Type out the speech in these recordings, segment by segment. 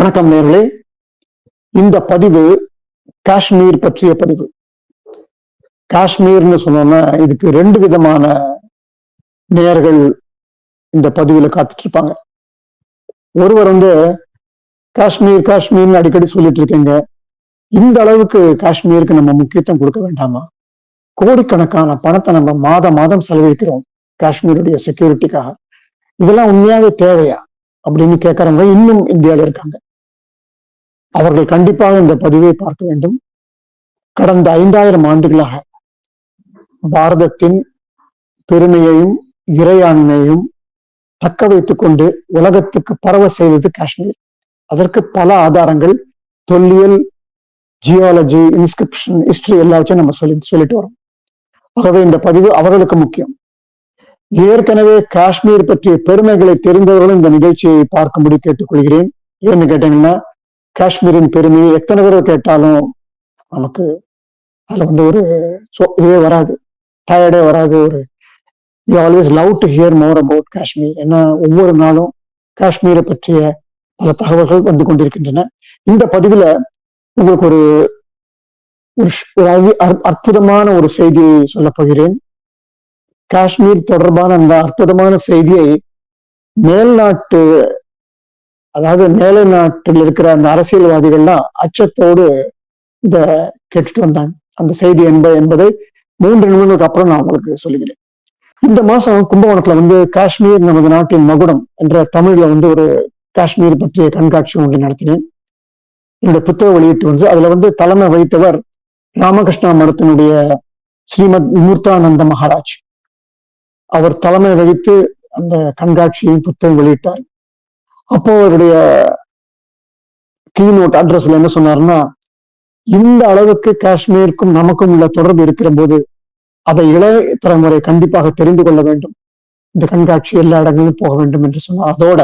வணக்கம் நேர்களே. இந்த பதிவு காஷ்மீர் பற்றிய பதிவு. காஷ்மீர்னு சொன்னோம்னா இதுக்கு ரெண்டு விதமான நேர்கள் இந்த பதிவுல காத்துட்டு இருப்பாங்க ஒருவர் வந்து காஷ்மீர் காஷ்மீர்னு அடிக்கடி சொல்லிட்டு இருக்கீங்க இந்த அளவுக்கு காஷ்மீருக்கு நம்ம முக்கியத்துவம் கொடுக்க வேண்டாமா? கோடிக்கணக்கான பணத்தை நம்ம மாதம் மாதம் செலவழிக்கிறோம் காஷ்மீருடைய செக்யூரிட்டிக்காக இதெல்லாம் உண்மையாவே தேவையா? அப்படின்னு கேட்கறவங்க இன்னும் இந்தியாவில் இருக்காங்க. அவர்கள் கண்டிப்பாக இந்த பதிவை பார்க்க வேண்டும். கடந்த ஐந்தாயிரம் ஆண்டுகளாக பாரதத்தின் பெருமையையும் இறையாண்மையையும் தக்க வைத்துக் கொண்டு உலகத்துக்கு பரவ செய்தது காஷ்மீர். அதற்கு பல ஆதாரங்கள் தொல்லியல் ஜியாலஜி இன்ஸ்கிரிப்ஷன் ஹிஸ்டரி எல்லாவற்றையும் நம்ம சொல்லி சொல்லிட்டு வரோம். ஆகவே இந்த பதிவு அவர்களுக்கு முக்கியம். ஏற்கனவே காஷ்மீர் பற்றிய பெருமைகளை தெரிந்தவர்களும் இந்த நிகழ்ச்சியை பார்க்கும்படி கேட்டுக்கொள்கிறேன். ஏன்னு கேட்டீங்கன்னா காஷ்மீரின் பெருமையை எத்தனை தடவை கேட்டாலும் நமக்கு அதுல வந்து ஒரு இதே இதுவே வராது டயர்டே வராது ஒரு you always love to hear more about Kashmir ஏன்னா ஒவ்வொரு நாளும் காஷ்மீரை பற்றிய பல தகவல்கள் வந்து கொண்டிருக்கின்றன. இந்த பதிவுல உங்களுக்கு ஒரு ஒரு அதி- அற்புதமான ஒரு செய்தியை சொல்லப் போகிறேன். காஷ்மீர் தொடர்பான அந்த அற்புதமான செய்தியை மேல்நாட்டு அதாவது மேலை நாட்டில் இருக்கிற அந்த அரசியல்வாதிகள்லாம் அச்சத்தோடு இத கேட்டுட்டு வந்தாங்க. அந்த செய்தி என்ப என்பதை மூன்று நிமிடங்களுக்கு அப்புறம் நான் உங்களுக்கு சொல்லுகிறேன். இந்த மாசம் கும்பகோணத்துல வந்து காஷ்மீர் நமது நாட்டின் மகுடம் என்ற தமிழ்ல வந்து ஒரு காஷ்மீர் பற்றிய கண்காட்சி ஒன்று நடத்தினேன். என்னுடைய புத்தக வெளியிட்டு வந்து அதுல வந்து தலைமை வகித்தவர் ராமகிருஷ்ணா மடத்தினுடைய ஸ்ரீமத் விமூர்த்தானந்த மகாராஜ். அவர் தலைமை வகித்து அந்த கண்காட்சியையும் புத்தகம் வெளியிட்டார். அப்போ அவருடைய கீநோட் அட்ரஸ்ல என்ன சொன்னாருன்னா இந்த அளவுக்கு காஷ்மீருக்கும் நமக்கும் உள்ள தொடர்பு இருக்கிற போது அதை இளைய தலைமுறை கண்டிப்பாக தெரிந்து கொள்ள வேண்டும். இந்த கண்காட்சி எல்லா இடங்களிலும் போக வேண்டும் என்று சொன்னார். அதோட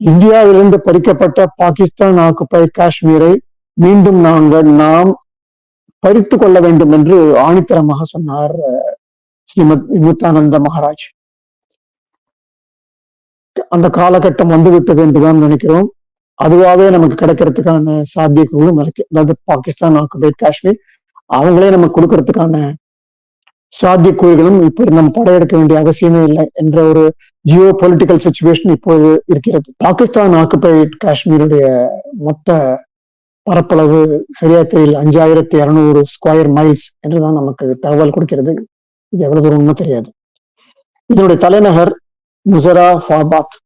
இந்தியாவிலிருந்து பறிக்கப்பட்ட பாகிஸ்தான் ஆக்குப்பை காஷ்மீரை மீண்டும் நாங்கள் நாம் பறித்து கொள்ள வேண்டும் என்று ஆணித்தரமாக சொன்னார் ஸ்ரீமத் விமுத்தானந்த மகாராஜ். அந்த காலகட்டம் வந்து விட்டது என்றுதான் நினைக்கிறோம். அதுவாகவே நமக்கு கிடைக்கிறதுக்கான சாத்தியக்கூறும் இருக்கு. அதாவது பாகிஸ்தான் ஆக்குபைட் காஷ்மீர் அவங்களே நமக்கு கொடுக்கறதுக்கான சாத்தியக்கூறுகளும் இப்போது நம்ம படையெடுக்க வேண்டிய அவசியமே இல்லை என்ற ஒரு ஜியோ பொலிட்டிக்கல் சுச்சுவேஷன் இப்போது இருக்கிறது. பாகிஸ்தான் ஆக்குபைட் காஷ்மீருடைய மொத்த பரப்பளவு சரியா தெரியல அஞ்சாயிரத்தி இரநூறு ஸ்கொயர் மைல்ஸ் என்றுதான் நமக்கு தகவல் கொடுக்கிறது. இது எவ்வளவு தூரம் தெரியாது. இதனுடைய தலைநகர் முசராஃபாபாத்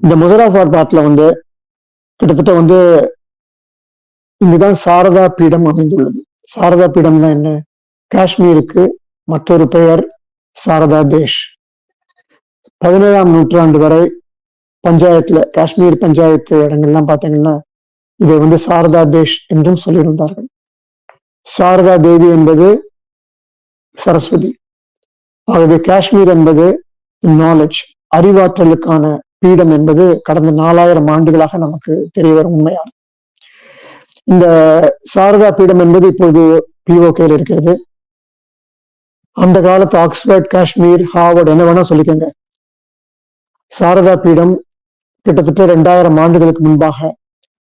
இந்த முசராஃபாபாத்ல வந்து கிட்டத்தட்ட வந்து இங்குதான் சாரதா பீடம் அமைந்துள்ளது. சாரதா பீடம்னா என்ன? காஷ்மீருக்கு மற்றொரு பெயர் சாரதா தேஷ். பதினேழாம் நூற்றாண்டு வரை பஞ்சாயத்துல காஷ்மீர் பஞ்சாயத்து இடங்கள்லாம் பார்த்தீங்கன்னா இதை வந்து சாரதா தேஷ் என்றும் சொல்லியிருந்தார்கள். சாரதா தேவி என்பது சரஸ்வதி. ஆகவே காஷ்மீர் என்பது நாலேஜ் அறிவாற்றலுக்கான பீடம் என்பது கடந்த நாலாயிரம் ஆண்டுகளாக நமக்கு தெரிய வரும் உண்மையானது இந்த சாரதா பீடம் என்பது இப்போது பிஓகேல இருக்கிறது. அந்த காலத்து ஆக்ஸ்போர்ட் காஷ்மீர் ஹார்வர்ட் என்ன வேணா சொல்லிக்கோங்க. சாரதா பீடம் கிட்டத்தட்ட ரெண்டாயிரம் ஆண்டுகளுக்கு முன்பாக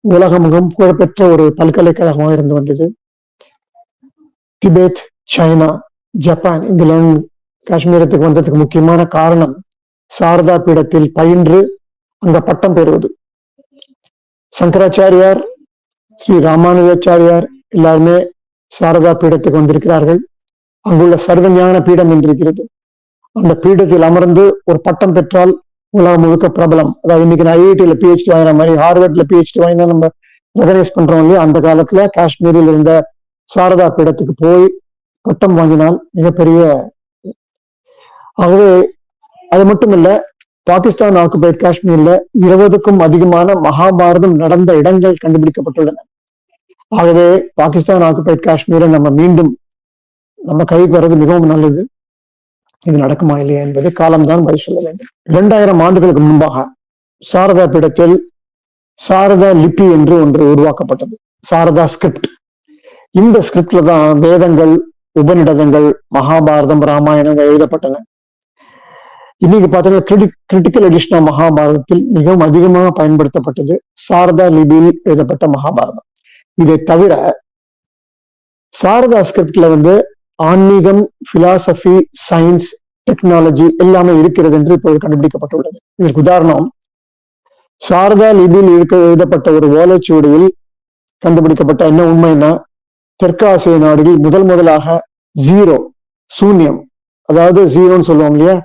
உலகமுகம் புகழ்பெற்ற ஒரு பல்கலைக்கழகமாக இருந்து வந்தது. திபெத் சைனா ஜப்பான் இங்கிலாந்து காஷ்மீரத்துக்கு வந்ததுக்கு முக்கியமான காரணம் சாரதா பீடத்தில் பயின்று அங்க பட்டம் பெறுவது. சங்கராச்சாரியார் ஸ்ரீ ராமானுஜாச்சாரியார் எல்லாருமே சாரதா பீடத்துக்கு வந்திருக்கிறார்கள். அங்குள்ள சர்வஞான பீடம் என்று இருக்கிறது அந்த பீடத்தில் அமர்ந்து ஒரு பட்டம் பெற்றால் உலகம் முழுக்க பிரபலம். அதாவது இன்னைக்கு நான் ஐஐடியில பிஹெச்டி வாங்கின மாதிரி ஹார்வர்ட்ல பிஹெச்டி வாங்கினா நம்ம ரெகனைஸ் பண்றோம் இல்லையா? அந்த காலத்துல காஷ்மீரில் இருந்த சாரதா பீடத்துக்கு போய் பட்டம் வாங்கினால் மிகப்பெரிய ஆகவே அது மட்டும் இல்ல பாகிஸ்தான் ஆக்குபைட் காஷ்மீர்ல இருபதுக்கும் அதிகமான மகாபாரதம் நடந்த இடங்கள் கண்டுபிடிக்கப்பட்டுள்ளன. ஆகவே பாகிஸ்தான் ஆக்குபைட் காஷ்மீரை நம்ம மீண்டும் நம்ம கைக்கு வர்றது மிகவும் நல்லது. இது நடக்குமா இல்லையா என்பது காலம்தான் பதில் சொல்ல வேண்டும். இரண்டாயிரம் ஆண்டுகளுக்கு முன்பாக சாரதா பீடத்தில் சாரதா லிபி என்று ஒன்று உருவாக்கப்பட்டது. சாரதா ஸ்கிரிப்ட் இந்த ஸ்கிரிப்ட்ல தான் வேதங்கள் உபநிடதங்கள் மகாபாரதம் ராமாயணங்கள் எழுதப்பட்டன. இன்னைக்கு பார்த்தீங்கன்னா கிரிட்டி கிரிட்டிக்கல் எடிஷன் ஆஃப் மகாபாரதத்தில் மிகவும் அதிகமாக பயன்படுத்தப்பட்டது சாரதா லிபியில் எழுதப்பட்ட மகாபாரதம். இதை தவிர சாரதா ஸ்கிரிப்ட்ல வந்து ஆன்மீகம் பிலாசபி சயின்ஸ் டெக்னாலஜி எல்லாமே இருக்கிறது என்று இப்போது கண்டுபிடிக்கப்பட்டுள்ளது. இதற்கு உதாரணம் சாரதா லிபியில் இருக்க எழுதப்பட்ட ஒரு ஓலைச்சுவடியில் கண்டுபிடிக்கப்பட்ட என்ன உண்மைன்னா தெற்காசிய நாடுகளில் முதல் முதலாக ஜீரோ சூன்யம் அதாவது ஜீரோன்னு சொல்லுவாங்க இல்லையா?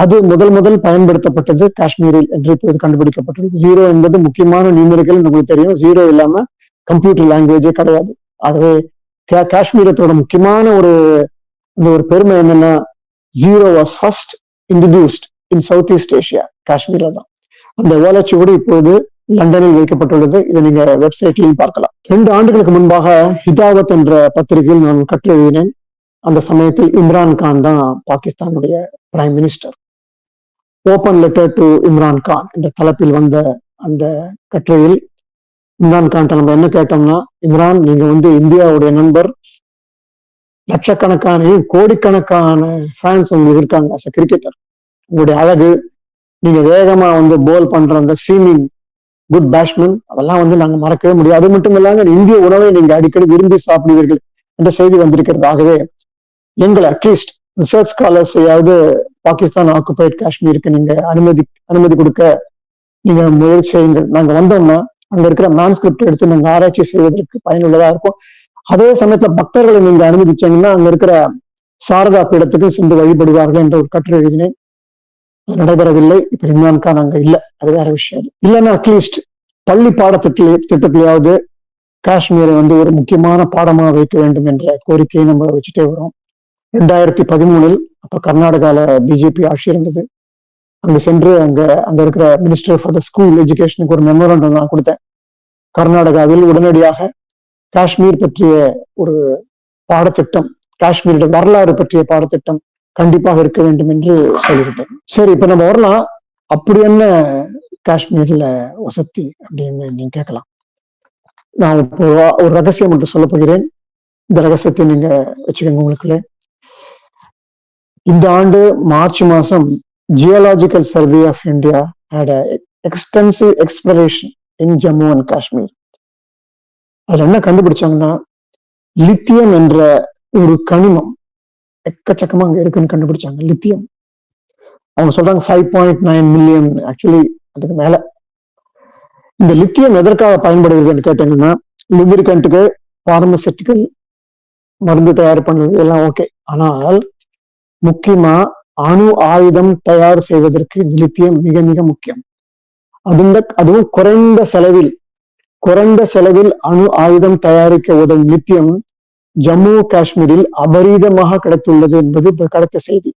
அது முதல் முதல் பயன்படுத்தப்பட்டது காஷ்மீரில் என்று இப்போது கண்டுபிடிக்கப்பட்டுள்ளது. ஜீரோ என்பது முக்கியமான நியூமரிக்கல் உங்களுக்கு தெரியும். ஜீரோ இல்லாம கம்ப்யூட்டர் லாங்குவேஜே கிடையாது. ஆகவே காஷ்மீரத்தோட முக்கியமான ஒரு அந்த ஒரு பெருமை என்னன்னா zero was first introduced in South East Asia காஷ்மீர்ல தான். அந்த ஓலைச்சுவடி இப்போது லண்டனில் வைக்கப்பட்டுள்ளது. இதை நீங்க வெப்சைட்லையும் பார்க்கலாம். ரெண்டு ஆண்டுகளுக்கு முன்பாக ஹிதாவத் என்ற பத்திரிகையில் நான் கட்டுரை எழுதினேன். அந்த சமயத்தில் இம்ரான் கான் தான் பாகிஸ்தானுடைய prime minister open letter to Imran Khan என்ற தலைப்பில் வந்த அந்த கட்டுரையில் இம்ரான் கான் நம்ம என்ன கேட்டோம்னா இம்ரான் நீங்க வந்து இந்தியாவுடைய நண்பர். லட்சக்கணக்கான கோடிக்கணக்கான ஃபேன்ஸ் உங்களுக்கு இருக்காங்க அஸ் கிரிக்கெட்டர் உங்களுடைய அழகு நீங்க வேகமா வந்து போல் பண்ற அந்த சீமிங் குட் பேட்ஸ்மேன் அதெல்லாம் வந்து நாங்க மறக்கவே முடியாது. அது மட்டும் இல்லாம இந்திய உணவை நீங்க அடிக்கடி விரும்பி சாப்பிடுவீர்கள் என்ற செய்தி வந்திருக்கிறது ஆகவே எங்களை அட்லீஸ்ட் ரிசர்ச் ஸ்காலர்ஸையாவது பாகிஸ்தான் ஆக்குபைட் காஷ்மீருக்கு நீங்க அனுமதி அனுமதி கொடுக்க நீங்க முயற்சி செய்யுங்கள். நாங்க வந்தோம்னா அங்க இருக்கிற மேன்ஸ்கிரிப்ட் எடுத்து நாங்க ஆராய்ச்சி செய்வதற்கு பயனுள்ளதா இருக்கும். அதே சமயத்துல பக்தர்களை நீங்க அனுமதிச்சீங்கன்னா அங்க இருக்கிற சாரதா பீடத்துக்கு சென்று வழிபடுவார்கள் என்ற ஒரு கட்டுரை எழுதினேன். அது நடைபெறவில்லை. இப்ப இம்ரான் கான் அங்க இல்லை. அது வேற விஷயம். இல்லைன்னா அட்லீஸ்ட் பள்ளி பாடத்திட்ட திட்டத்திலேயாவது காஷ்மீரை வந்து ஒரு முக்கியமான பாடமா வைக்க வேண்டும் என்ற கோரிக்கையை நம்ம வச்சுட்டே வரோம். ரெண்டாயிரத்தி பதிமூணில் அப்ப கர்நாடகால பிஜேபி ஆட்சி இருந்தது. அங்க சென்று அங்க அங்க இருக்கிற மினிஸ்டர் ஃபார் த ஸ்கூல் எஜுகேஷனுக்கு ஒரு மெமோரண்டம் நான் கொடுத்தேன். கர்நாடகாவில் உடனடியாக காஷ்மீர் பற்றிய ஒரு பாடத்திட்டம் காஷ்மீரோட வரலாறு பற்றிய பாடத்திட்டம் கண்டிப்பாக இருக்க வேண்டும் என்று சொல்லிவிட்டேன். சரி இப்ப நம்ம வரலாம். அப்படி என்ன காஷ்மீர்ல வசதி அப்படின்னு நீங்க கேட்கலாம். நான் இப்போ ஒரு ரகசியம் மட்டும் சொல்ல போகிறேன். இந்த ரகசியத்தை நீங்க வச்சுக்கோங்க உங்களுக்குள்ளே. இந்த ஆண்டு மார்ச் மாசம் geological survey of India had extensive exploration in Jammu and Kashmir அதுல என்ன கண்டுபிடிச்சாங்கன்னா லித்தியம் என்ற ஒரு கனிமம் எக்கச்சக்கமா அங்க இருக்குன்னு கண்டுபிடிச்சாங்க லித்தியம் அவங்க சொல்றாங்க five point nine million actually அதுக்கு மேல. இந்த லித்தியம் எதற்காக பயன்படுகிறதுன்னு கேட்டீங்கன்னா லுபிரிகண்ட்டுக்கு பார்மசெட்டிக்கல் மருந்து தயார் பண்ணுறது எல்லாம் ஓகே ஆனால் முக்கியமா அணு ஆயுதம் தயார் செய்வதற்கு லித்தியம் மிக மிக முக்கியம். அது அதுவும் குறைந்த செலவில் குறைந்த செலவில் அணு ஆயுதம் தயாரிக்க உதவும் லித்தியம் ஜம்மு காஷ்மீரில் அபரீதமாக கிடைத்துள்ளது என்பது கிடைத்த செய்தி.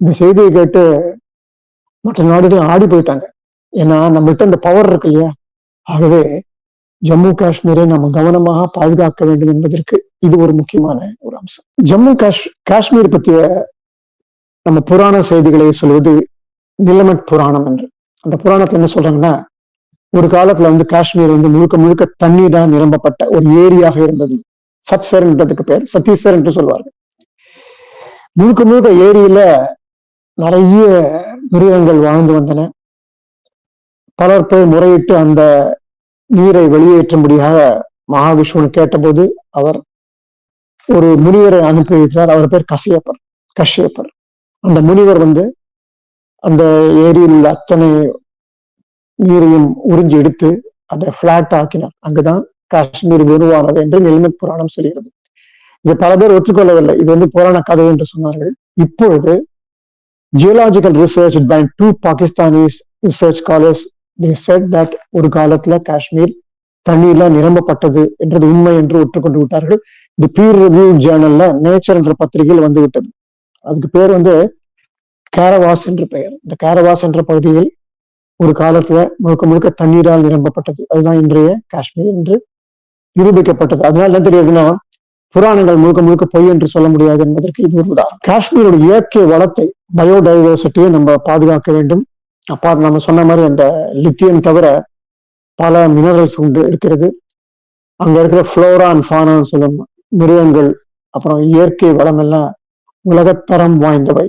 இந்த செய்தியை கேட்டு மற்ற நாடுகள் ஆடி போயிட்டாங்க. ஏன்னா நம்மகிட்ட இந்த பவர் இருக்கு இல்லையா? ஆகவே ஜம்மு காஷ்மீரை நம்ம கவனமாக பாதுகாக்க வேண்டும் என்பதற்கு இது ஒரு முக்கியமான ஒரு அம்சம். ஜம்மு காஷ் காஷ்மீர் பற்றிய நம்ம புராண செய்திகளை சொல்வது நிலமட் புராணம் என்று. அந்த புராணத்துல என்ன சொல்றாங்கன்னா ஒரு காலத்துல வந்து காஷ்மீர் வந்து முழுக்க முழுக்க தண்ணீரா நிரம்பப்பட்ட ஒரு ஏரியாக இருந்தது. சத்சர்ன்றதுக்கு பேர் சத்தீஸ்வர் என்று சொல்வார்கள். முழுக்க முழுக்க ஏரியில நிறைய மிருகங்கள் வாழ்ந்து வந்தன. பலர் போய் முறையிட்டு அந்த நீரை வெளியேற்றும்படியாக மகாவிஷ்ணுன்னு கேட்டபோது அவர் ஒரு முனிவரை அனுப்பி வைக்கிறார் அவர் பேர் கசியப்பர் கஷ்யப்பர். அந்த முனிவர் வந்து அந்த ஏரியில் உள்ள அத்தனை நீரையும் உறிஞ்சி எடுத்து அதை பிளாட் ஆக்கினார். அங்குதான் காஷ்மீர் உருவானது என்று நெல்மத் புராணம் சொல்கிறது. இது பல பேர் ஒற்றுக்கொள்ளவில்லை இது வந்து புராண கதை என்று சொன்னார்கள். இப்பொழுது geological research by two Pakistanis research scholars they said that ஒரு காலத்துல காஷ்மீர் தண்ணீர்லாம் நிரம்பப்பட்டது என்றது உண்மை என்று ஒற்றுக்கொண்டு விட்டார்கள். இது பீர் ரிவ்யூ ஜேர்னல்ல நேச்சர் என்ற பத்திரிகையில் வந்து விட்டது. அதுக்கு பேர் வந்து கேரவாஸ் என்று பெயர். இந்த கேரவாஸ் என்ற பகுதியில் ஒரு காலத்துல முழுக்க முழுக்க தண்ணீரால் நிரம்பப்பட்டது. அதுதான் இன்றைய காஷ்மீர் என்று நிரூபிக்கப்பட்டது. அதனால என்ன தெரியுதுன்னா புராணங்கள் முழுக்க முழுக்க பொய் என்று சொல்ல முடியாது என்பதற்கு இது ஒரு உதாரணம். காஷ்மீரோட இயற்கை வளத்தை பயோடைவர்சிட்டியை நம்ம பாதுகாக்க வேண்டும். அப்பா நம்ம சொன்ன மாதிரி அந்த லித்தியம் தவிர பல மினரல்ஸ் உண்டு இருக்கிறது. அங்க இருக்கிற ஃப்ளோரா அண்ட் ஃபானான்னு சொல்லும் மிருகங்கள் அப்புறம் இயற்கை வளம் எல்லாம் உலகத்தரம் வாய்ந்தவை.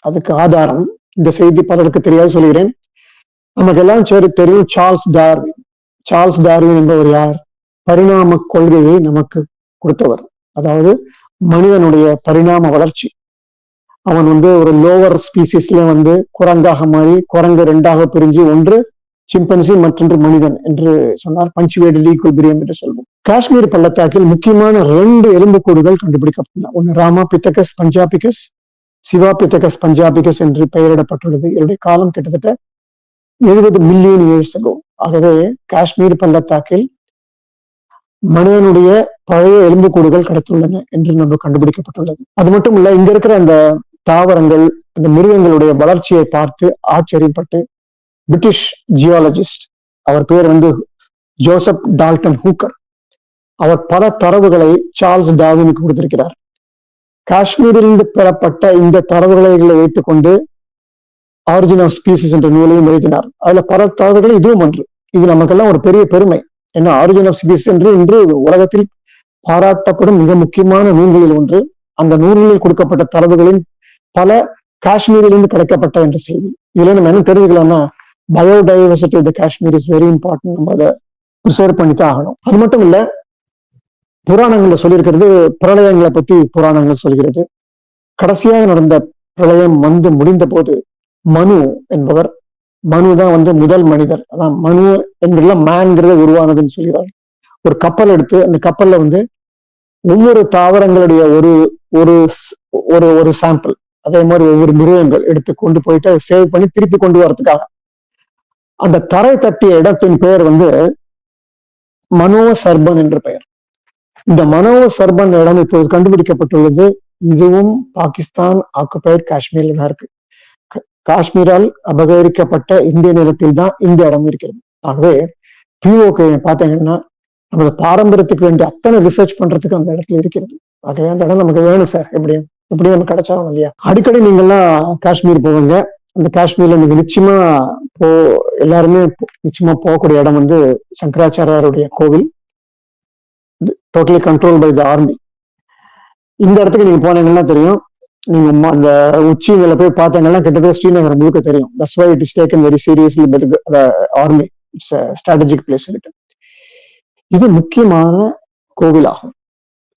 அதுக்கு ஆதாரம் இந்த செய்தி பலருக்கு தெரியாது சொல்கிறேன் நமக்கு எல்லாம் சரி தெரியும் சார்ல்ஸ் டார்வின். சார்ல்ஸ் டார்வின் என்பவர் யார்? பரிணாம கொள்கையை நமக்கு கொடுத்தவர். அதாவது மனிதனுடைய பரிணாம வளர்ச்சி. அவன் வந்து ஒரு லோவர் ஸ்பீசிஸ்ல வந்து குரங்காக மாறி குரங்கு ரெண்டாக பிரிஞ்சு ஒன்று சிம்பன்சி மற்றொன்று மனிதன் என்று சொன்னார். பஞ்சுவேடு ஈக்குவல் என்று சொல்வோம். காஷ்மீர் பள்ளத்தாக்கில் முக்கியமான ரெண்டு எலும்புக்கூடுகள் கண்டுபிடிக்கப்பட்டன. ஒன்று ராமா பித்தகஸ் பஞ்சாபிகஸ் சிவா பித்தகஸ் பஞ்சாபிகஸ் என்று பெயரிடப்பட்டுள்ளது. இதனுடைய காலம் கிட்டத்தட்ட எழுபது மில்லியன் இயர்ஸ் ago. ஆகவே காஷ்மீர் பள்ளத்தாக்கில் மனிதனுடைய பழைய எலும்புக்கூடுகள் கிடைத்துள்ளன என்று நம்ம கண்டுபிடிக்கப்பட்டுள்ளது. அது மட்டும் இல்ல இங்க இருக்கிற அந்த தாவரங்கள் அந்த மிருகங்களுடைய வளர்ச்சியை பார்த்து ஆச்சரியப்பட்டு பிரிட்டிஷ் ஜியாலஜிஸ்ட் அவர் பேர் வந்து ஜோசப் டால்டன் ஹூக்கர். அவர் பல தரவுகளை சார்ல்ஸ் டாவினுக்கு கொடுத்திருக்கிறார். காஷ்மீரிலிருந்து பெறப்பட்ட இந்த தரவுகளை வைத்துக்கொண்டு ஆரிஜின் ஆஃப் ஸ்பீசிஸ் என்ற நூலையும் எழுதினார். அதுல பல தரவுகள் இதுவும் ஒன்று. இது நமக்கெல்லாம் ஒரு பெரிய பெருமை. ஏன்னா ஆரிஜின் ஆஃப் ஸ்பீசிஸ் என்று இன்று உலகத்தில் பாராட்டப்படும் மிக முக்கியமான நூல்களில் ஒன்று. அந்த நூல்களில் கொடுக்கப்பட்ட தரவுகளின் பல காஷ்மீரிலிருந்து கிடைக்கப்பட்ட என்ற செய்தி. இதுல நம்ம என்ன தெரிஞ்சுக்கலாம்னா biodiversity of the Kashmir is very important நம்ம அதை ப்ரிசர்வ் பண்ணி தான் ஆகணும். அது மட்டும் இல்லை புராணங்கள்ல சொல்லியிருக்கிறது பிரளயங்களை பத்தி புராணங்கள் சொல்கிறது. கடைசியாக நடந்த பிரளயம் வந்து முடிந்த போது மனு என்பவர் மனு தான் வந்து முதல் மனிதர். அதான் மனு என்பதுல மேன்கிறது உருவானதுன்னு சொல்கிறார். ஒரு கப்பல் எடுத்து அந்த கப்பல்ல வந்து ஒவ்வொரு தாவரங்களுடைய ஒரு ஒரு ஒரு ஒரு சாம்பிள் அதே மாதிரி ஒவ்வொரு மிருகங்கள் எடுத்து கொண்டு போயிட்டு அதை சேவ் பண்ணி திருப்பி கொண்டு வரதுக்காக அந்த தரை தட்டிய இடத்தின் பெயர் வந்து மனோ சர்பன் என்று பெயர். இந்த மனோ சர்பன் இடம் இப்போது கண்டுபிடிக்கப்பட்டுள்ளது. இதுவும் பாகிஸ்தான் ஆக்குபைட் காஷ்மீர்ல தான் இருக்கு. காஷ்மீரால் அபகரிக்கப்பட்ட இந்திய நிலத்தில் தான் இந்த இடம் இருக்கிறது. ஆகவே பிஓகே பார்த்தீங்கன்னா நமது பாரம்பரியத்துக்கு வேண்டிய அத்தனை ரிசர்ச் பண்றதுக்கு அந்த இடத்துல இருக்கிறது. ஆகவே அந்த இடம் நமக்கு வேணும் சார் எப்படியும் எப்படியும் நமக்கு கிடைச்சாலும் இல்லையா? அடிக்கடி நீங்கெல்லாம் காஷ்மீர் போவீங்க. அந்த காஷ்மீர்ல நீங்க நிச்சயமா போ எல்லாருமே நிச்சயமா போகக்கூடிய இடம் வந்து சங்கராச்சாரியாருடைய கோவில். Totally control by the army இந்த இடத்துக்கு நீங்க போனீங்கன்னா தெரியும். நீங்க அந்த உச்சி போய் பார்த்தீங்கன்னா கிட்டத்தட்ட ஸ்ரீநகர் முழுக்க தெரியும். That's why it is taken very seriously the army it's strategic place இது முக்கியமான கோவிலாகும்.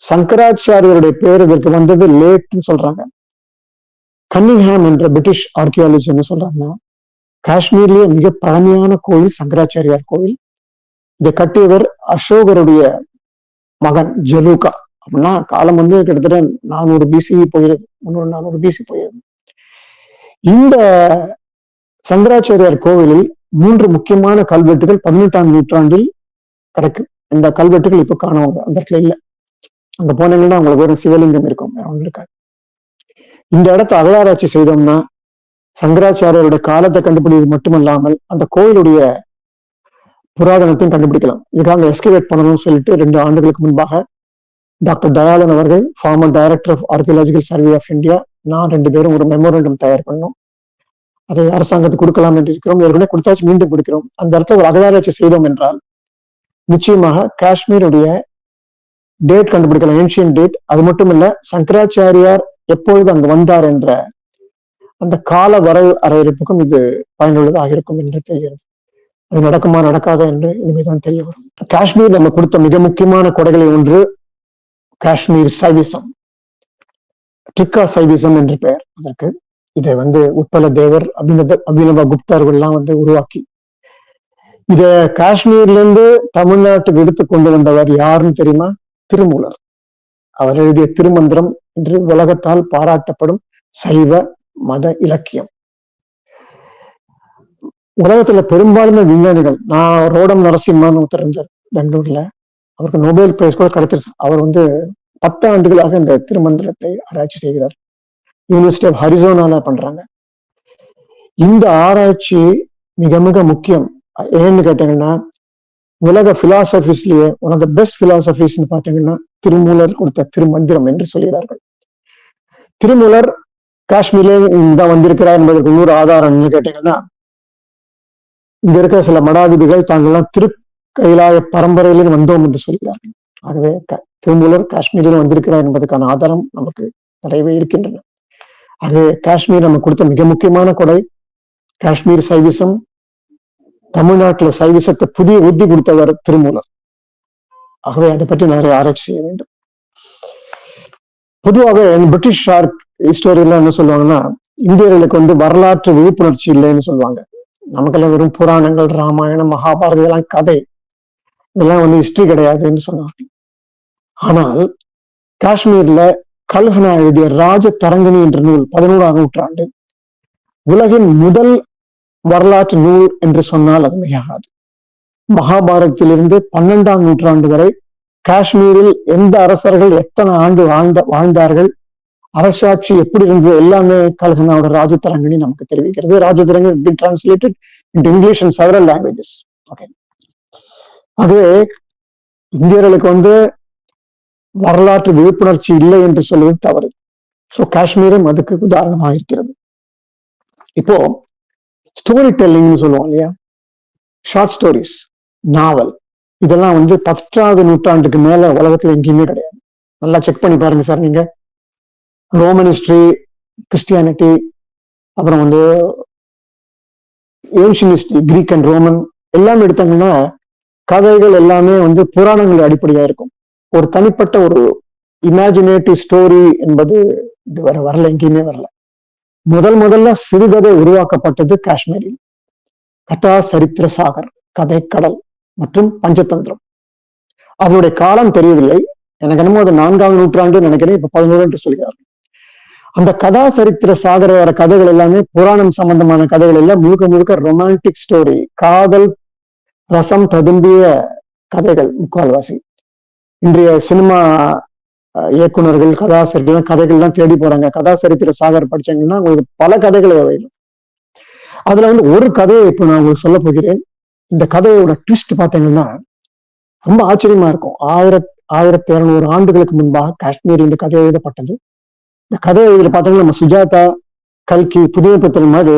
சங்கராச்சாரியருடைய பேர் இதற்கு வந்தது லேட்னு சொல்றாங்க. கன்னிங்ஹாம் என்ற பிரிட்டிஷ் ஆர்கியாலஜி என்ன சொல்றாங்கன்னா காஷ்மீர்லயே மிக பழமையான கோயில் சங்கராச்சாரியார் கோவில். இதை கட்டியவர் அசோகருடைய மகன் ஜலூகா. அப்படின்னா காலம் வந்து கிட்டத்தட்ட நானூறு பிசி போயிருது. முன்னூறு நானூறு பிசி போயிருது. இந்த சங்கராச்சாரியார் கோவிலில் மூன்று முக்கியமான கல்வெட்டுகள் பதினெட்டாம் நூற்றாண்டில் கிடைக்கும் இந்த கல்வெட்டுகள் இப்ப காணாம. அந்த இடத்துல இல்ல. அங்க போனீங்கன்னா உங்களுக்கு வெறும் சிவலிங்கம் இருக்கும். வேற ஒன்றும் இருக்காது. இந்த இடத்தை அகழாராய்ச்சி செய்தோம்னா சங்கராச்சாரியருடைய காலத்தை கண்டுபிடிப்பது மட்டுமல்லாமல் அந்த கோயிலுடைய புராதனத்தையும் கண்டுபிடிக்கலாம். இதுக்காக எஸ்கவேட் பண்ணணும்னு சொல்லிட்டு ரெண்டு ஆண்டுகளுக்கு முன்பாக டாக்டர் தயாளன் அவர்கள் former director of archaeological survey of India நான் ரெண்டு பேரும் ஒரு மெமோரண்டம் தயார் பண்ணோம். அதை அரசாங்கத்துக்கு கொடுக்கலாம் என்று இருக்கிறோம். ஏற்கனவே கொடுத்தாச்சு மீண்டும் கொடுக்கிறோம். அந்த இடத்துல ஒரு அகழாராய்ச்சி செய்தோம் என்றால் நிச்சயமாக காஷ்மீருடைய டேட் கண்டுபிடிக்கலாம். ஏன்ஷியன் டேட் அது மட்டும் இல்ல சங்கராச்சாரியார் எப்பொழுது அங்கு வந்தார் என்ற அந்த கால வரவு அறையிருப்புக்கும் இது பயனுள்ளதாக இருக்கும் என்று தெரிகிறது. அது நடக்குமா நடக்காதா என்று இனிமேதான் தெரிய வரும். காஷ்மீர் நம்ம கொடுத்த மிக முக்கியமான கொடைகளில் ஒன்று காஷ்மீர் சைவிசம். ட்ரிக்கா சைவிசம் என்று பெயர் அதற்கு. இதை வந்து உட்பல தேவர் அபிநத அபிநவ குப்தர்கள் எல்லாம் வந்து உருவாக்கி. இத காஷ்மீர்ல இருந்து தமிழ்நாட்டுக்கு எடுத்து கொண்டு வந்தவர் யாருன்னு தெரியுமா? திருமூலர். அவர் எழுதிய திருமந்திரம் என்று உலகத்தால் பாராட்டப்படும் சைவ மத இலக்கியம். உலகத்துல பெரும்பாலுமே விஞ்ஞானிகள் நான் ரோடம் நரசிம்மான்னு ஒருத்தர் இருந்தார் பெங்களூர்ல. அவருக்கு நோபல் பிரைஸ் கூட கிடைச்சிருச்சு. அவர் வந்து பத்து ஆண்டுகளாக இந்த திருமந்திரத்தை ஆராய்ச்சி செய்கிறார். யூனிவர்சிட்டி ஆஃப் ஹரிசோனால பண்றாங்க. இந்த ஆராய்ச்சி மிக மிக முக்கியம். ஏன்னு கேட்டீங்கன்னா உலக பிலாசபிஸ்லயே ஒன் ஆஃப் த பெஸ்ட் பிலாசபிஸ்ன்னு பாத்தீங்கன்னா திருமூலர் கொடுத்த திருமந்திரம் என்று சொல்கிறார்கள். திருமூலர் காஷ்மீர்ல தான் வந்திருக்கிறார் என்பதற்கு இன்னொரு ஆதாரம் என்ன கேட்டீங்கன்னா இங்க இருக்கிற சில மடாதிபிகள் தாங்கள்லாம் திரு கைலாய பரம்பரையிலிருந்து வந்தோம் என்று சொல்கிறார்கள். ஆகவே க- திருமூலர் காஷ்மீரில் வந்திருக்கிறார் என்பதற்கான ஆதாரம் நமக்கு நிறையவே இருக்கின்றன. ஆகவே காஷ்மீர் நம்ம கொடுத்த மிக முக்கியமான கொடை காஷ்மீர் சைவிசம் தமிழ்நாட்டுல சைவிசத்தை புதிய உத்தி கொடுத்தவர் திருமூலர். ஆகவே அதை பற்றி நிறைய ஆராய்ச்சி செய்ய வேண்டும். பொதுவாக பிரிட்டிஷ் ஷார்க் ஹிஸ்டோரியெல்லாம் என்ன சொல்லுவாங்கன்னா இந்தியர்களுக்கு வந்து வரலாற்று விழிப்புணர்ச்சி இல்லைன்னு சொல்லுவாங்க. நமக்கெல்லாம் வெறும் புராணங்கள் ராமாயணம் மகாபாரதம் இதெல்லாம் கதை. இதெல்லாம் வந்து ஹிஸ்டரி கிடையாதுன்னு சொன்னாங்க. ஆனால் காஷ்மீர்ல கல்ஹனா எழுதிய ராஜ தரங்கணி என்ற நூல் பதினோராம் நூற்றாண்டு உலகின் முதல் வரலாற்று நூல் என்று சொன்னால் அது மிகாது மகாபாரதத்திலிருந்து பன்னெண்டாம் நூற்றாண்டு வரை காஷ்மீரில் எந்த அரசர்கள் எத்தனை ஆண்டு வாழ்ந்த வாழ்ந்தார்கள் அரசாட்சி எப்படி இருந்தது எல்லாமே கல்கனாவோட ராஜதரங்கணி நமக்கு தெரிவிக்கிறது. Rajatarangini been translated into English several languages okay ஆகவே இந்தியர்களுக்கு வந்து வரலாற்று விழிப்புணர்ச்சி இல்லை என்று சொல்வது தவறு. ஸோ காஷ்மீரும் அதுக்கு உதாரணமாக இருக்கிறது. இப்போ ஸ்டோரி டெல்லிங்னு சொல்லுவோம் இல்லையா? ஷார்ட் ஸ்டோரிஸ் நாவல் இதெல்லாம் வந்து பத்தாவது நூற்றாண்டுக்கு மேல உலகத்துல எங்கேயுமே கிடையாது. நல்லா செக் பண்ணி பாருங்க சார் நீங்க. ரோமன் ஹிஸ்டரி கிறிஸ்டியானிட்டி அப்புறம் வந்து ancient history Greek and Roman எல்லாமே எடுத்தாங்கன்னா கதைகள் எல்லாமே வந்து புராணங்கள் அடிப்படையா இருக்கும். ஒரு தனிப்பட்ட ஒரு இமேஜினேட்டிவ் ஸ்டோரி என்பது இது வர வரல எங்கேயுமே வரல. முதல் முதல்ல சிறுகதை உருவாக்கப்பட்டது காஷ்மீரில். கதா சரித்திர சாகர் கதை கடல் மற்றும் பஞ்சதந்திரம். அதனுடைய காலம் தெரியவில்லை. எனக்கு என்னமோ அது நான்காவது நூற்றாண்டு நினைக்கிறேன். இப்ப பதினோரு என்று சொல்கிறார்கள். அந்த கதா சரித்திர சாகர வர கதைகள் எல்லாமே புராணம் சம்பந்தமான கதைகள் எல்லாம் முழுக்க முழுக்க ரொமான்டிக் ஸ்டோரி காதல் ரசம் ததும்பிய கதைகள் முக்கால்வாசி. இன்றைய சினிமா இயக்குநர்கள் இயக்குனர்கள் கதாசிரியர்கள் கதைகள்லாம் தேடி போறாங்க. கதா சரித்திர சாகர் படிச்சாங்கன்னா உங்களுக்கு பல கதைகள் வரும். அதுல வந்து ஒரு கதையை இப்ப நான் உங்களுக்கு சொல்ல போகிறேன். இந்த கதையோட ட்விஸ்ட் பாத்தீங்கன்னா ரொம்ப ஆச்சரியமா இருக்கும். ஆயிரத் ஆயிரத்தி இருநூறு ஆண்டுகளுக்கு முன்பாக காஷ்மீர் இந்த கதை எழுதப்பட்டது. இந்த கதை இதில் பார்த்தீங்கன்னா நம்ம சுஜாதா கல்கி புதிய புத்தல் மாதிரி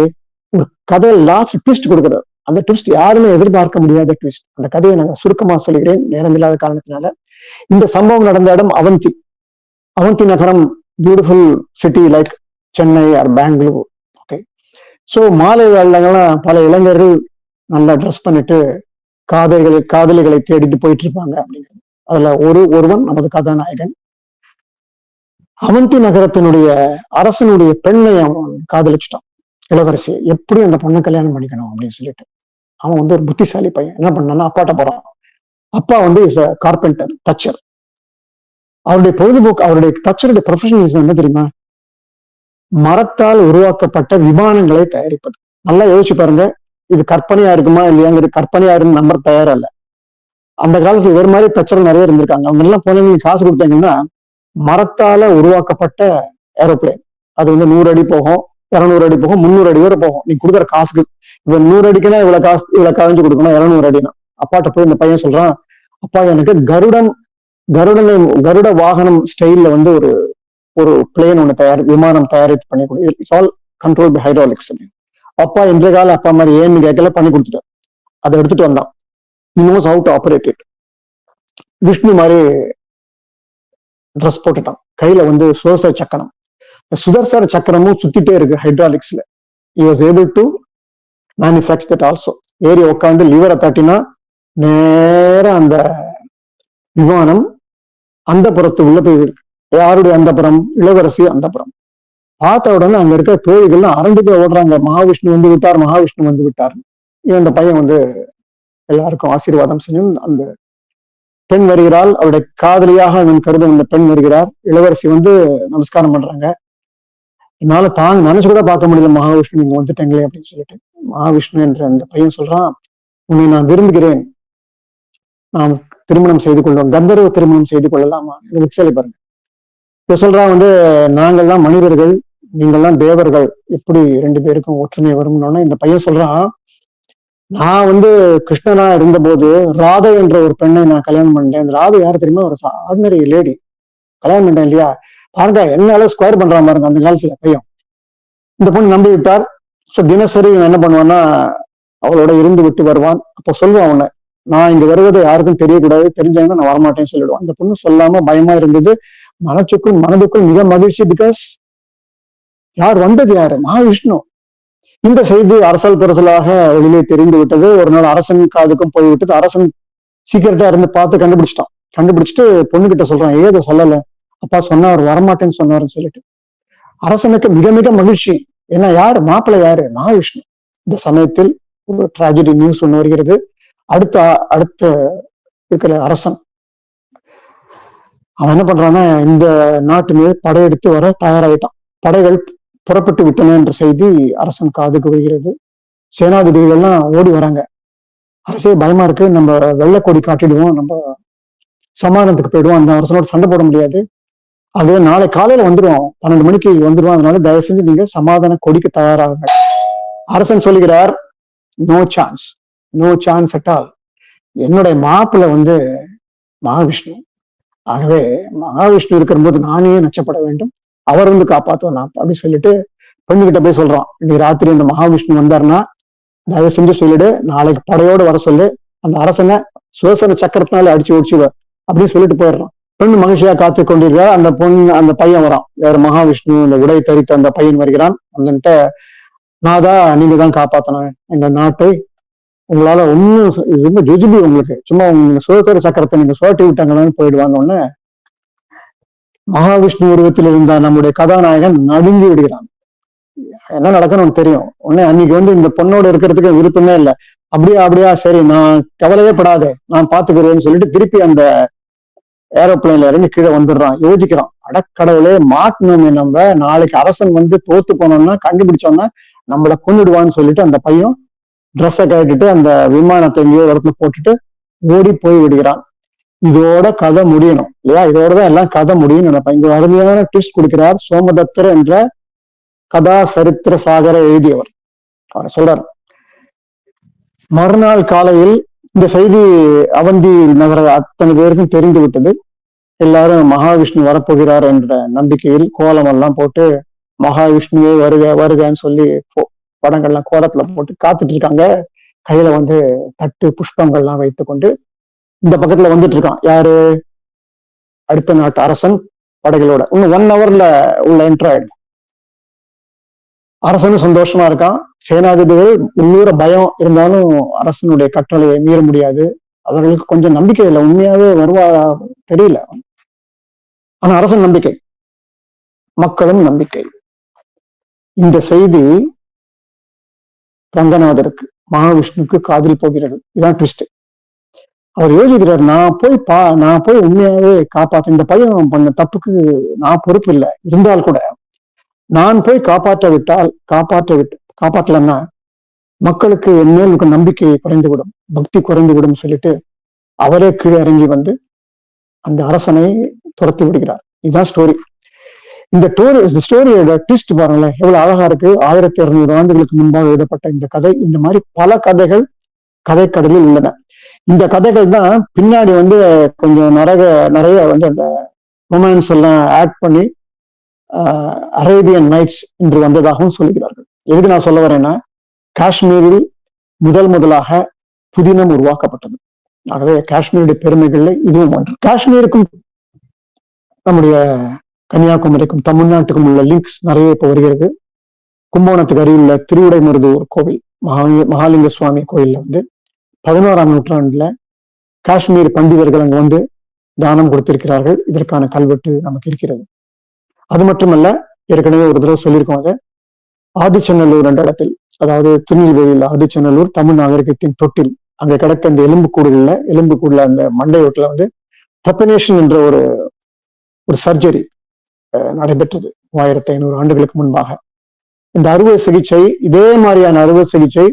ஒரு கதை லாஸ்ட் ட்விஸ்ட் கொடுக்குறாரு. அந்த ட்விஸ்ட் யாருமே எதிர்பார்க்க முடியாத ட்விஸ்ட் அந்த கதையை நான் சுருக்கமா சொல்கிறேன். நேரம் இல்லாத காரணத்தினால. இந்த சம்பவம் நடந்த இடம் அவந்தி. அவந்தி நகரம் beautiful city like Chennai or Bangalore okay so மாலை வேலைங்கெல்லாம் பல இளைஞர்கள் நல்லா ட்ரெஸ் பண்ணிட்டு காதலிகளை காதலிகளை தேடிட்டு போயிட்டு இருப்பாங்க அப்படிங்கிறது. அதுல ஒரு ஒருவன் நமது கதாநாயகன். அவந்தி நகரத்தினுடைய அரசனுடைய பெண்ணை அவன் காதலிச்சுட்டான். இளவரசி எப்படி அந்த பொண்ணை கல்யாணம் பண்ணிக்கணும் அப்படின்னு சொல்லிட்டு. அவன் வந்து ஒரு புத்திசாலி பையன். என்ன பண்ணான்னா அப்பாட்ட போறான். அப்பா வந்து இஸ் அ கார்பெண்டர் தச்சர் அவருடைய பொழுதுபோக்கு அவருடைய தச்சருடைய ப்ரொஃபஷனல் என்ன தெரியுமா? மரத்தால் உருவாக்கப்பட்ட விமானங்களை தயாரிப்பது. நல்லா யோசிச்சு பாருங்க. இது கற்பனையா இருக்குமா இல்லையாங்கிறது கற்பனையா இருந்து நம்பர் தயாரா இல்ல அந்த காலத்துல இவர் மாதிரி தச்சர் நிறைய இருந்திருக்காங்க. அவங்க எல்லாம் போனீங்க காசு கொடுத்தீங்கன்னா மரத்தால உருவாக்கப்பட்ட ஏரோப்ளேன் அது வந்து நூறு அடி போகும் இரநூறு அடி போகும் முந்நூறு அடி வரை போகும். நீ கொடுக்குற காசுக்கு இவன் நூறு அடிக்குன்னா இவ்வளவு காசு இவ்வளவு கழிஞ்சு கொடுக்கணும் இரநூறு அடினா அப்பாட்ட போய் இந்த பையன் சொல்றான் அப்பா எனக்கு கருடன் கருடனை கருட வாகனம் ஸ்டைல்ல வந்து ஒரு ஒரு பிளேன் ஒன்று தயார் விமானம் தயாரித்து பண்ணி கொடு it's all control by hydraulics அப்பா இன்றைய கால அப்பா மாதிரி ஏன்னு கேட்கல பண்ணி கொடுத்துட்டார். அதை எடுத்துட்டு வந்தான். Knows how to operate it Vishnu மாதிரி ட்ரெஸ் போட்டுட்டான். கையில வந்து சுதர்சர சக்கரம். சுதர்சர சக்கரமும் சுத்திட்டே இருக்கு ஹைட்ராலிக்ஸ்ல he was able to manufacture that also ஏறி உட்காந்து லிவரை தட்டினா நேரம் அந்த விமானம் அந்த புறத்து உள்ள போய் இருக்கு. யாருடைய அந்த புறம்? இளவரசி அந்த புறம். பார்த்த உடனே அங்க இருக்க தோழிகள்லாம் அரண்டு போய் ஓடுறாங்க. மகாவிஷ்ணு வந்து விட்டார் மகாவிஷ்ணு வந்து விட்டார். இவன் அந்த பையன் வந்து எல்லாருக்கும் ஆசீர்வாதம் செஞ்சு அந்த பெண் வருகிறாள். அவருடைய காதலியாக அவன் கருதும் அந்த பெண் வருகிறார். இளவரசி வந்து நமஸ்காரம் பண்றாங்க. என்னால தாங்க நினைச்சு கூட பார்க்க முடியல மகாவிஷ்ணு நீங்க வந்துட்டீங்களே அப்படின்னு சொல்லிட்டு. மகாவிஷ்ணு என்ற அந்த பையன் சொல்றான் உன்னை நான் விரும்புகிறேன். நாம் திருமணம் செய்து கொள்வோம். கந்தர்வ திருமணம் செய்து கொள்ளலாமா? உச்சலை பாருங்க. இப்ப சொல்றான் வந்து நாங்கள்லாம் மனிதர்கள் நீங்கள்லாம் தேவர்கள். எப்படி ரெண்டு பேருக்கும் ஒற்றுமை வரும்னு இந்த பையன் சொல்றான் நான் வந்து கிருஷ்ணனா இருந்தபோது ராதை என்ற ஒரு பெண்ணை நான் கல்யாணம் பண்ணிட்டேன். இந்த ராதை யார் தெரியுமா? ஒரு ஆர்டினரி லேடி கல்யாணம் பண்ணிட்டேன் இல்லையா? பாருங்க என்ன ஸ்கொயர் பண்றான் பாருங்க அந்த காலத்துல பையன் இந்த பொண்ணு நம்பி விட்டார். ஸோ தினசரி என்ன பண்ணுவான்னா அவளோட இருந்து விட்டு வருவான். அப்போ சொல்லுவான் அவனை நான் இங்க வருவதை யாருக்கும் தெரியக்கூடாது. தெரிஞ்சாங்கன்னா நான் வரமாட்டேன்னு சொல்லிடுவான். அந்த பொண்ணு சொல்லாம பயமா இருந்தது. மனசுக்குள் மனதுக்குள் மிக மகிழ்ச்சி பிகாஸ் யார் வந்தது யாரு? மகாவிஷ்ணு. இந்த செய்தி அரசல் பெருசலாக வெளியே தெரிந்து விட்டது ஒரு நாள் அரசன் காதுக்கும் போய்விட்டது. அரசன் சீக்கிரட்டா இருந்து பார்த்து கண்டுபிடிச்சிட்டான். கண்டுபிடிச்சிட்டு பொண்ணுகிட்ட சொல்றான் ஏதோ சொல்லல. அப்பா சொன்னார் வரமாட்டேன்னு சொன்னாருன்னு சொல்லிட்டு. அரசனுக்கு மிக மிக மகிழ்ச்சி. ஏன்னா யாரு? மாப்பிள்ளை யாரு? மகாவிஷ்ணு. இந்த சமயத்தில் ஒரு டிராஜடி நியூஸ் ஒன்று வருகிறது. அடுத்த அடுத்த இருக்கிற அரசன். அவன் என்ன பண்றான்னா இந்த நாட்டு மீது படையெடுத்து வர தயாராயிட்டான். படைகள் புறப்பட்டு விட்டன என்ற செய்தி அரசன் காதுக்கு வருகிறது சேனாதிபதிகள்லாம் ஓடி வராங்க. அரசே பயமா இருக்கு நம்ம வெள்ளக்கொடி காட்டிடுவோம் நம்ம சமாதானத்துக்கு போயிடுவோம் அந்த அரசனோட சண்டை போட முடியாது. ஆகவே நாளை காலையில வந்துடும் பன்னெண்டு மணிக்கு வந்துடுவோம் அதனால தயவு செஞ்சு நீங்க சமாதான கொடிக்கு தயாராகுங்க. அரசன் சொல்லுகிறார் no chance no chance at all என்னுடைய மாப்பிள்ளை வந்து மகாவிஷ்ணு. ஆகவே மகாவிஷ்ணு இருக்கிற போது நானே நச்சப்பட வேண்டும். அவர் வந்து காப்பாத்துவோம். நான் அப்படின்னு சொல்லிட்டு பெண்ணுகிட்ட போய் சொல்றான். இன்னைக்கு ராத்திரி இந்த மகாவிஷ்ணு வந்தாருன்னா தயவு செஞ்சு சொல்லிடு. நாளைக்கு படையோடு வர சொல்லு. அந்த அரசனை சுதசன சக்கரத்தினால அடிச்சு ஒடிச்சுவ அப்படின்னு சொல்லிட்டு போயிடுறான். பெண் மகிழ்ச்சியா காத்து கொண்டிருக்கிறார் அந்த பொண்ணு அந்த பையன் வரான். வேற மகாவிஷ்ணு இந்த உடை தரித்த அந்த பையன் வருகிறான். வந்துட்டு நாதா நீங்க தான் காப்பாத்தணும். இந்த நாட்டை உங்களால ஒன்னும் இது ரொம்ப ஜுஜுபி உங்களுக்கு. சும்மா உங்க சுதந்திர சக்கரத்தை நீங்க சுழட்டி விட்டாங்களான்னு போயிடுவாங்க உடனே. மகாவிஷ்ணு உருவத்தில் இருந்த நம்முடைய கதாநாயகன் நடுங்கி விடுகிறான். என்ன நடக்கணும்னு தெரியும். உடனே அன்னைக்கு வந்து இந்த பொண்ணோட இருக்கிறதுக்கு விருப்பமே இல்லை. அப்படியா அப்படியா சரி நான் கவலையே படாதே நான் பாத்துக்கிறேன்னு சொல்லிட்டு திருப்பி அந்த ஏரோப்ளைன்ல இறங்கி கீழே வந்துடுறான். யோசிக்கிறான். அடக்கடவுளே மாட்டணுமே நம்ம. நாளைக்கு அரசன் வந்து தோத்து போனோம்னா கண்டுபிடிச்சோம்னா நம்மளை கொண்டுடுவான்னு சொல்லிட்டு அந்த பையன் ட்ரெஸ்ஸை கட்டிட்டு அந்த விமானத்தை எங்கேயோ ஒரு இடத்துல போட்டுட்டு ஓடி போய் விடுகிறான். இதோட கதை முடியணும் இல்லையா? இதோட தான் எல்லாம் கதை முடியும்னு நினைப்பேன். இங்க அருமையான ட்விஸ்ட் கொடுக்கிறார் சோமதத்தர் என்ற கதா சரித்திர சாகர எழுதியவர். அவர் சொல்றார் மறுநாள் காலையில் இந்த செய்தி அவந்தி நகர அத்தனை பேருக்கும் தெரிந்து விட்டது. எல்லாரும் மகாவிஷ்ணு வரப்போகிறார் என்ற நம்பிக்கையில் கோலம் எல்லாம் போட்டு மகாவிஷ்ணுவே வருக வருகன்னு சொல்லி போ- படங்கள்லாம் கோலத்துல போட்டு காத்துட்டு இருக்காங்க. கையில வந்து தட்டு புஷ்பங்கள்லாம் வைத்துக்கொண்டு இந்த பக்கத்துல வந்துட்டு இருக்கான் யாரு? அடுத்த நாட்டு அரசன் படைகளோட. இன்னும் ஒன் ஹவர்ல உள்ள என்ட்ரு ஆயிடும் அரசனும் சந்தோஷமா இருக்கான். சேனாதிபதிகள் உள்ளூர பயம் இருந்தாலும் அரசனுடைய கட்டளையை மீற முடியாது. அவர்களுக்கு கொஞ்சம் நம்பிக்கை இல்லை. உண்மையாவே வருவாரா தெரியல. ஆனா அரசன் நம்பிக்கை. மக்களும் நம்பிக்கை. இந்த செய்தி ரங்கநாதருக்கு மகாவிஷ்ணுக்கு காதில் போகிறது. இதான் ட்விஸ்ட் அவர் யோசிக்கிறார் நான் போய் பா நான் போய் உண்மையாவே காப்பாத்த இந்த பையன் பண்ண தப்புக்கு நான் பொறுப்பு இல்லை. இருந்தால் கூட நான் போய் காப்பாற்ற விட்டால் காப்பாற்ற விட்டு காப்பாற்றலன்னா மக்களுக்கு என் மேல் நம்பிக்கை குறைந்துவிடும் பக்தி குறைந்துவிடும் சொல்லிட்டு அவரே கீழே இறங்கி வந்து அந்த அரசனை துரத்தி விடுகிறார். இதுதான் ஸ்டோரி இந்த ஸ்டோரி இந்த ஸ்டோரியோட ட்விஸ்ட் பாருங்களேன். எவ்வளவு அழகா இருக்கு. ஆயிரத்தி இருநூறு ஆண்டுகளுக்கு முன்பாக எழுதப்பட்ட இந்த கதை. இந்த மாதிரி பல கதைகள் கதைக்கடலில் உள்ளன. இந்த கதைகள் தான் பின்னாடி வந்து கொஞ்சம் நிறைய நிறைய வந்து அந்த ரொமான்ஸ் எல்லாம் ஆட் பண்ணி அரேபியன் நைட்ஸ் என்று வந்ததாகவும் சொல்லுகிறார்கள். எதுக்கு நான் சொல்ல வரேன்னா காஷ்மீரில் முதல் முதலாக புதினம் உருவாக்கப்பட்டது. ஆகவே காஷ்மீருடைய பெருமைகள்ல இதுவும் ஒன்று. காஷ்மீருக்கும் நம்முடைய கன்னியாகுமரிக்கும் தமிழ்நாட்டுக்கும் உள்ள லிங்க்ஸ் நிறைய இப்போ வருகிறது. கும்பகோணத்துக்கு அருகில் உள்ள ஒரு கோவில் மகா மகாலிங்க சுவாமி கோயில்ல வந்து பதினோராம் நூற்றாண்டுல காஷ்மீர் பண்டிதர்கள் அங்க வந்து தானம் கொடுத்திருக்கிறார்கள். இதற்கான கல்வெட்டு நமக்கு இருக்கிறது. அது மட்டுமல்ல ஏற்கனவே ஒரு தடவை சொல்லியிருக்கோம் அதை. ஆதிச்சநல்லூர் என்ற இடத்தில் அதாவது திருநெல்வேலியில் ஆதிச்சநல்லூர் தமிழ் நாகரிகத்தின் தொட்டில் அங்க கிடைத்த அந்த எலும்புக்கூடுகள்ல எலும்புக்கூடுல அந்த மண்டையோட்டுல வந்து ட்ரப்பனேஷன் என்ற ஒரு ஒரு சர்ஜரி நடைபெற்றது. மூவாயிரத்தி ஐநூறு ஆண்டுகளுக்கு முன்பாக. இந்த அறுவை சிகிச்சை இதே மாதிரியான அறுவை சிகிச்சை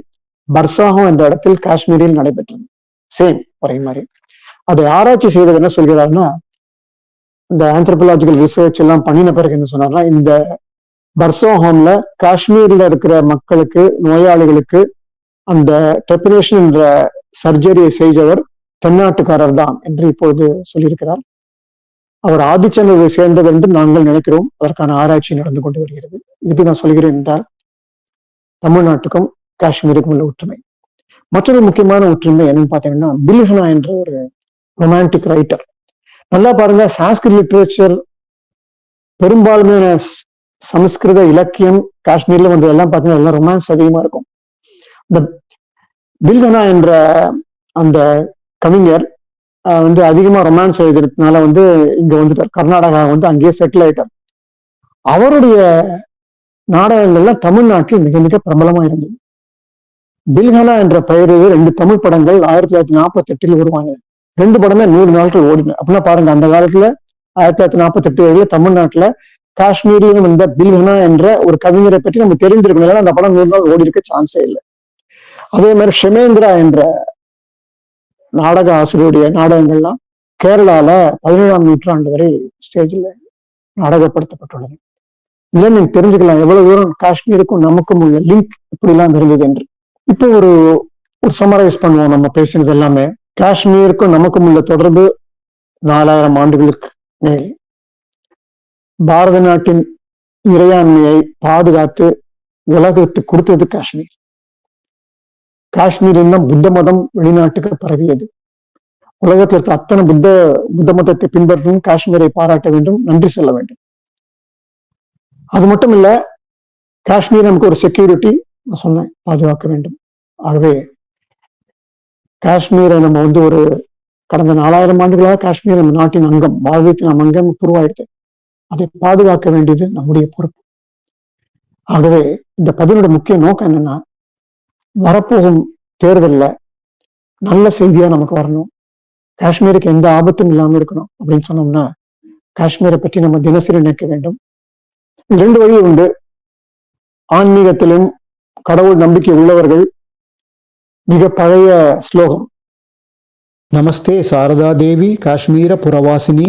பர்சாகம் என்ற இடத்தில் காஷ்மீரில் நடைபெற்றது. சேம் ஒரே மாதிரி. அதை ஆராய்ச்சி செய்தது என்ன சொல்கிறாருன்னா இந்த ஆந்த்ரபலாஜிக்கல் ரிசர்ச் எல்லாம் பண்ணின பிறகு என்ன சொன்னார்னா இந்த பர்சோஹோம்ல காஷ்மீர்ல இருக்கிற மக்களுக்கு நோயாளிகளுக்கு அந்த டெபினேஷன் என்ற சர்ஜரியை செய்தவர் தென்னாட்டுக்காரர் தான் என்று இப்பொழுது சொல்லியிருக்கிறார். அவர் ஆதிச்சந்தரை சேர்ந்தவர் என்று நாங்கள் நினைக்கிறோம். அதற்கான ஆராய்ச்சி நடந்து கொண்டு வருகிறது. இது நான் சொல்கிறேன் என்றால் தமிழ்நாட்டுக்கும் காஷ்மீருக்கும் உள்ள ஒற்றுமை. மற்றொரு முக்கியமான ஒற்றுமை என்னன்னு பார்த்தீங்கன்னா பில்ஹனா என்ற ஒரு ரொமான்டிக் ரைட்டர் நல்லா பாருங்க சான்ஸ்கிரிட் லிட்ரேச்சர் பெரும்பான்மையான சமஸ்கிருத இலக்கியம் காஷ்மீர்ல வந்து எல்லாம் பார்த்தீங்கன்னா எல்லாம் ரொமான்ஸ் அதிகமா இருக்கும். இந்த பில்கனா என்ற அந்த கவிஞர் வந்து அதிகமா ரொமான்ஸ் எழுதுறதுனால வந்து இங்க வந்துட்டார். கர்நாடகா வந்து அங்கேயே செட்டில் ஆயிட்டார். அவருடைய நாடகங்கள்லாம் தமிழ்நாட்டில் மிக மிக பிரபலமா இருந்தது. பில்ஹனா என்ற பெயரில் ரெண்டு தமிழ் படங்கள் ஆயிரத்தி தொள்ளாயிரத்தி நாற்பத்தி எட்டில் உருவானது ரெண்டு படமே நூறு நாட்கள் ஓடின. அப்படின்னா பாருங்க அந்த காலத்துல ஆயிரத்தி தொள்ளாயிரத்தி நாற்பத்தி எட்டு வரையில தமிழ்நாட்டுல காஷ்மீரிலும் வந்த பில்ஹனா என்ற ஒரு கவிஞரை பற்றி நம்ம தெரிந்திருக்கணும். அந்த படம் நூறு நாள் ஓடி இருக்க சான்ஸே இல்லை. அதே மாதிரி ஷெமேந்திரா என்ற நாடக ஆசிரியருடைய நாடகங்கள்லாம் கேரளால பதினேழாம் நூற்றாண்டு வரை ஸ்டேஜில் நாடகப்படுத்தப்பட்டுள்ளது. இதுல நீங்க தெரிஞ்சுக்கலாம். எவ்வளவு தூரம் காஷ்மீருக்கும் நமக்கும் உள்ள லிங்க் இப்படிலாம் இருந்தது என்று. இப்போ ஒரு ஒரு சமரைஸ் பண்ணுவோம். நம்ம பேசினது எல்லாமே. காஷ்மீருக்கும் நமக்கும் உள்ள தொடர்பு நாலாயிரம் ஆண்டுகளுக்கு மேல். பாரத நாட்டின் இறையாண்மையை பாதுகாத்து உலகத்துக்கு கொடுத்தது காஷ்மீர். காஷ்மீர் தான் புத்த மதம் வெளிநாட்டுக்கு பரவியது. உலகத்தில் இருக்கிற அத்தனை புத்த புத்த மதத்தை பின்பற்றும் காஷ்மீரை பாராட்ட வேண்டும் நன்றி சொல்ல வேண்டும். அது மட்டும் இல்ல காஷ்மீர் நமக்கு ஒரு செக்யூரிட்டி நான் சொன்னேன் பாதுகாக்க வேண்டும். ஆகவே காஷ்மீரை நம்ம வந்து ஒரு கடந்த நாலாயிரம் ஆண்டுகளாக காஷ்மீர் நம்ம நாட்டின் அங்கம் பாரதத்தின் நம் அங்கம் உருவாயிடுது. அதை பாதுகாக்க வேண்டியது நம்முடைய பொறுப்பு. ஆகவே இந்த பதிலோட முக்கிய நோக்கம் என்னன்னா வரப்போகும் தேர்தல்ல நல்ல செய்தியா நமக்கு வரணும். காஷ்மீருக்கு எந்த ஆபத்தும் இல்லாம இருக்கணும் அப்படின்னு சொன்னோம்னா காஷ்மீரை பற்றி நம்ம தினசரி நினைக்க வேண்டும். இரண்டு வழி உண்டு. ஆன்மீகத்திலும் கடவுள் நம்பிக்கை உள்ளவர்கள் மிக பழைய ஸ்லோகம். நமஸ்தே சாரதா தேவி காஷ்மீர புறவாசினி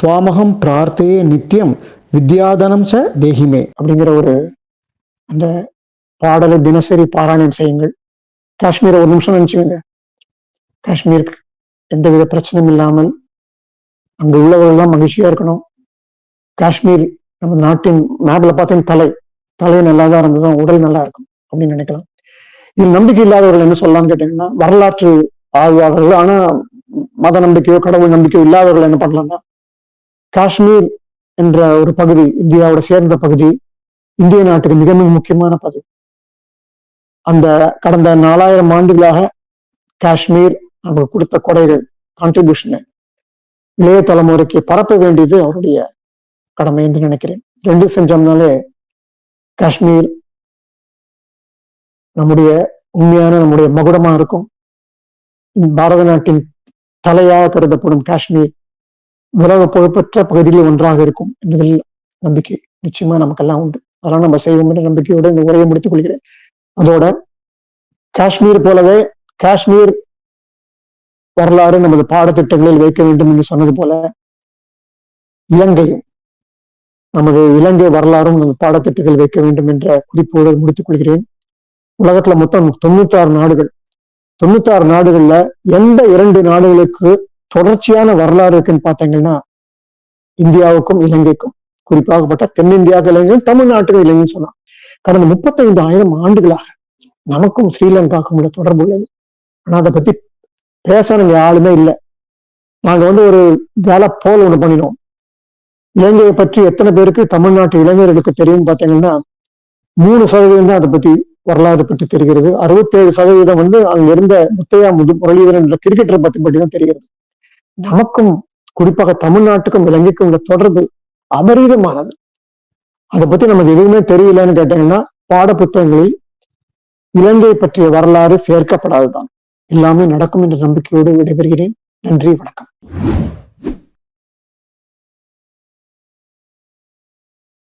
துவாமகம் பிரார்த்தையே நித்தியம் வித்யாதனம் ச தேகிமே. அப்படிங்கிற ஒரு அந்த பாடலை தினசரி பாராயணம் செய்யுங்கள். காஷ்மீரை ஒரு நிமிஷம் நினச்சிக்கோங்க. காஷ்மீருக்கு எந்தவித பிரச்சனையும் இல்லாமல் அங்க உள்ளவர்கள் தான் மகிழ்ச்சியா இருக்கணும். காஷ்மீர் நமது நாட்டின் மேப்பில் பார்த்தீங்கன்னா தலை. தலை நல்லா தான் இருந்ததும் உடல் நல்லா இருக்கும். அப்படின்னு நினைக்கலாம். இது நம்பிக்கை இல்லாதவர்கள் என்ன சொல்லலாம்னு கேட்டீங்கன்னா வரலாற்று ஆழ்வார்கள் ஆனா மத நம்பிக்கையோ கடவுள் நம்பிக்கையோ இல்லாதவர்கள் என்ன பண்ணலாம்னா காஷ்மீர் என்ற ஒரு பகுதி இந்தியாவோட சேர்ந்த பகுதி இந்திய நாட்டுக்கு மிக மிக முக்கியமான பகுதி. அந்த கடந்த நாலாயிரம் ஆண்டுகளாக காஷ்மீர் நமக்கு கொடுத்த கொடைகள் கான்ட்ரிபியூஷனை இளைய தலைமுறைக்கு பரப்ப வேண்டியது அவருடைய கடமை என்று நினைக்கிறேன். ரெண்டு செஞ்சோம்னாலே காஷ்மீர் நம்முடைய உண்மையான நம்முடைய மகுடமா இருக்கும். பாரத நாட்டின் தலையாக கருதப்படும் காஷ்மீர் உலக புகழ்பெற்ற பகுதிகளில் ஒன்றாக இருக்கும் என்பதில் நம்பிக்கை நிச்சயமா நமக்கெல்லாம் உண்டு. அதெல்லாம் நம்ம செய்வோம் என்ற நம்பிக்கையோடு இந்த உரையை முடித்துக் கொள்கிறேன். அதோட காஷ்மீர் போலவே காஷ்மீர் வரலாறு நமது பாடத்திட்டங்களில் வைக்க வேண்டும் என்று சொன்னது போல இலங்கையும் நமது இலங்கை வரலாறும் நமது பாடத்திட்டத்தில் வைக்க வேண்டும் என்ற குறிப்போடு முடித்துக் கொள்கிறேன். உலகத்துல மொத்தம் தொண்ணூத்தாறு நாடுகள். தொண்ணூத்தாறு நாடுகள்ல எந்த இரண்டு நாடுகளுக்கு தொடர்ச்சியான வரலாறு இருக்குன்னு பார்த்தீங்கன்னா இந்தியாவுக்கும் இலங்கைக்கும். குறிப்பாகப்பட்ட தென்னிந்தியாவுக்கு இலங்கையும் தமிழ்நாட்டுக்கும் இலங்கையும் சொன்னான் கடந்த முப்பத்தைந்து ஆயிரம் ஆண்டுகளாக நமக்கும் ஸ்ரீலங்காவுக்கும் உள்ள தொடர்பு உள்ளது. ஆனா அதை பத்தி பேசுறவங்க யாருமே இல்லை. நாங்க வந்து ஒரு வேலை போல் ஒண்ணு பண்ணினோம். இலங்கையை பற்றி எத்தனை பேருக்கு தமிழ்நாட்டு இளைஞர்களுக்கு தெரியும் பார்த்தீங்கன்னா மூணு சதவீதம் தான் அதை பத்தி வரலாறு பற்றி தெரிகிறது. அறுபத்தேழு சதவீதம் வந்து அங்க இருந்த முத்தையா முது முரளிதரன் என்ற கிரிக்கெட்டரை பத்தி பற்றி தான் தெரிகிறது. நமக்கும் குறிப்பாக தமிழ்நாட்டுக்கும் இலங்கைக்கும் உள்ள தொடர்பு அபரீதமானது. அதை பத்தி நமக்கு எதுவுமே தெரியலன்னு கேட்டீங்கன்னா பாட புத்தகங்களில் இலங்கை பற்றிய வரலாறு சேர்க்கப்படாதுதான் எல்லாமே நடக்கும் என்ற நம்பிக்கையோடு விடைபெறுகிறேன். நன்றி வணக்கம்.